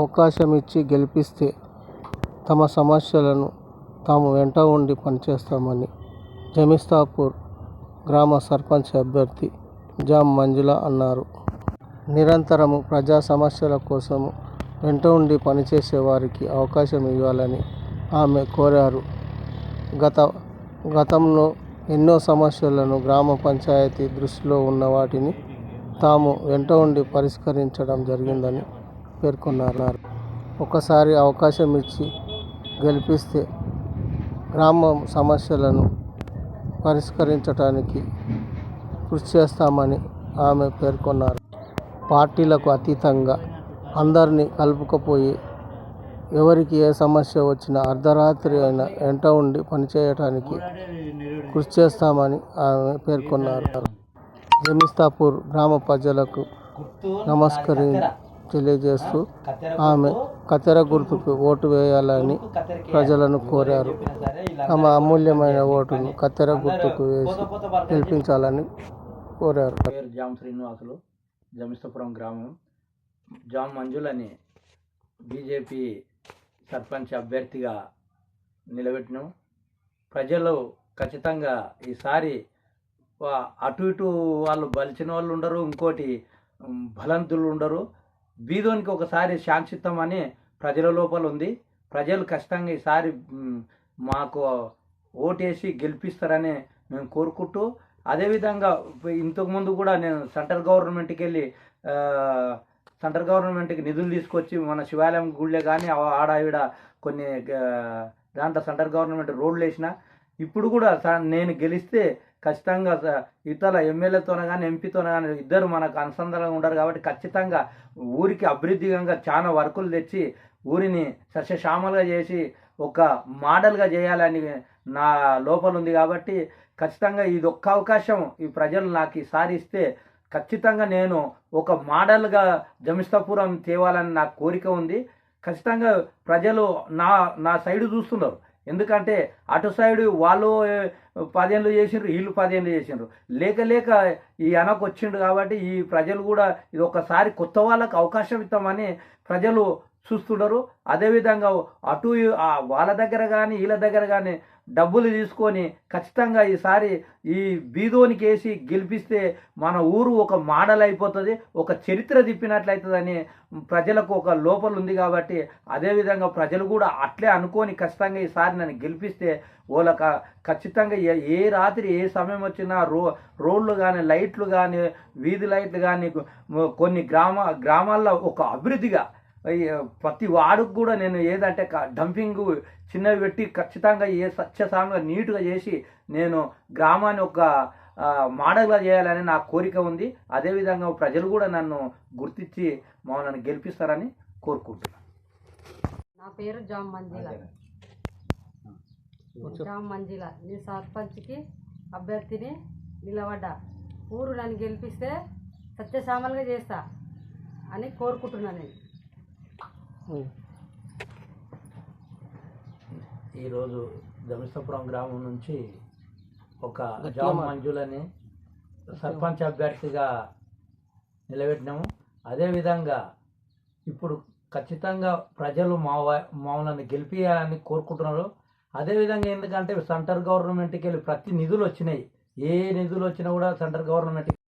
అవకాశం ఇచ్చి గెలిపిస్తే తమ సమస్యలను తాము వెంట ఉండి పనిచేస్తామని జమిస్తాపూర్ గ్రామ సర్పంచ్ అభ్యర్థి జాం మంజుల అన్నారు. నిరంతరము ప్రజా సమస్యల కోసము వెంట ఉండి పనిచేసే వారికి అవకాశం ఇవ్వాలని ఆమె కోరారు. గత గతంలో ఎన్నో సమస్యలను గ్రామ పంచాయతీ దృష్టిలో ఉన్న వాటిని తాము వెంట ఉండి పరిష్కరించడం జరిగిందని పేర్కొన్నారు. ఒకసారి అవకాశం ఇచ్చి గెలిపిస్తే గ్రామం సమస్యలను పరిష్కరించడానికి కృషి చేస్తామని ఆమె పేర్కొన్నారు. పార్టీలకు అతీతంగా అందరినీ కలుపుకపోయి ఎవరికి ఏ సమస్య వచ్చినా అర్ధరాత్రి అయినా వెంట ఉండి పనిచేయటానికి కృషి చేస్తామని ఆమె పేర్కొన్నారు. జమిస్తాపూర్ గ్రామ ప్రజలకు నమస్కరి తెలియజేస్తూ ఆమె కత్తెర గుర్తుకు ఓటు వేయాలని ప్రజలను కోరారు. తమ అమూల్యమైన ఓటును కత్తెర గుర్తుకు వేసి గెలిపించాలని కోరారు. పేరు జామ్ శ్రీనివాసులు జమిస్తపురం గ్రామం. జామ్ మంజులని బీజేపీ సర్పంచ్ అభ్యర్థిగా నిలబెట్టినాం. ప్రజలు ఖచ్చితంగా ఈసారి అటు ఇటు వాళ్ళు బలిచిన వాళ్ళు ఉండరు ఇంకోటి బలంతులు ఉండరు. బీదోనికి ఒకసారి శాంక్షిత్వం అని ప్రజల లోపల ఉంది. ప్రజలు ఖచ్చితంగా ఈసారి మాకు ఓటేసి గెలిపిస్తారని మేము కోరుకుంటూ అదేవిధంగా ఇంతకుముందు కూడా నేను సెంట్రల్ గవర్నమెంట్కి వెళ్ళి సెంట్రల్ గవర్నమెంట్కి నిధులు తీసుకొచ్చి మన శివాలయం గుళ్ళే కానీ ఆడ ఈడ కొన్ని దాంట్లో సెంట్రల్ గవర్నమెంట్ రోడ్లు వేసిన ఇప్పుడు కూడా స- నేను గెలిస్తే ఖచ్చితంగా ఇతర ఎమ్మెల్యేతోనే కానీ ఎంపీతోనే కానీ ఇద్దరు మనకు అనుసంధానంగా ఉండరు కాబట్టి ఖచ్చితంగా ఊరికి అభివృద్ధిగా చాలా వర్కులు తెచ్చి ఊరిని సస్యశ్యామలుగా చేసి ఒక మోడల్గా చేయాలని నా లోపల ఉంది కాబట్టి ఖచ్చితంగా ఇది ఒక్క అవకాశం ఈ ప్రజలు నాకు ఈసారి ఇస్తే ఖచ్చితంగా నేను ఒక మోడల్గా జమిస్తాపురం తేవాలని నా కోరిక ఉంది. ఖచ్చితంగా ప్రజలు నా నా సైడు చూస్తున్నారు. ఎందుకంటే అటు సైడు వాళ్ళు పదేళ్ళు చేసిండ్రు వీళ్ళు పదేళ్ళు చేసిండ్రు. లేక లేక ఈ అనకు వచ్చిండు కాబట్టి ఈ ప్రజలు కూడా ఇది ఒకసారి కొత్త వాళ్ళకు అవకాశం ఇస్తామని ప్రజలు చూస్తున్నారు అదేవిధంగా అటు వాళ్ళ దగ్గర కానీ వీళ్ళ దగ్గర కానీ డబ్బులు తీసుకొని ఖచ్చితంగా ఈసారి ఈ బీదోనికి వేసి గెలిపిస్తే మన ఊరు ఒక మోడల్ అయిపోతుంది ఒక చరిత్ర తిప్పినట్లయితుందని ప్రజలకు ఒక లోపల ఉంది కాబట్టి అదేవిధంగా ప్రజలు కూడా అట్లే అనుకొని ఖచ్చితంగా ఈసారి నన్ను గెలిపిస్తే వాళ్ళక ఖచ్చితంగా ఏ- ఏ రాత్రి ఏ సమయం వచ్చినా రో రోడ్లు కానీ లైట్లు కానీ వీధి లైట్లు కానీ కొన్ని గ్రామ గ్రామాల్లో ఒక అభివృద్ధిగా ప్రతి వాడుకు కూడా నేను ఏదంటే డంపింగ్ చిన్నవి పెట్టి ఖచ్చితంగా ఏ స్వచ్ఛసాంగా నీట్గా చేసి నేను గ్రామాన్ని ఒక మోడల్గా చేయాలని నా కోరిక ఉంది. అదేవిధంగా ప్రజలు కూడా నన్ను గుర్తించి మమ్మల్ని గెలిపిస్తారని కోరుకుంటున్నాను నా పేరు జామ్ మంజిల. జామ్ మంజిల. నేను సర్పంచ్కి అభ్యర్థిని నిలబడ్డా. ఊరు నన్ను గెలిపిస్తే సత్యసామలుగా చేస్తా అని కోరుకుంటున్నాను నేను. ఈరోజు జమిస్తాపురం గ్రామం నుంచి ఒక జామ్. మంజులని సర్పంచ్ అభ్యర్థిగా నిలబెట్టినాము. అదేవిధంగా ఇప్పుడు ఖచ్చితంగా ప్రజలు మా మమ్మల్ని గెలిపియాలని కోరుకుంటున్నారు. అదేవిధంగా ఎందుకంటే సెంట్రల్ గవర్నమెంట్కి వెళ్ళి ప్రతి నిధులు వచ్చినాయి. ఏ నిధులు వచ్చినా కూడా సెంట్రల్ గవర్నమెంట్కి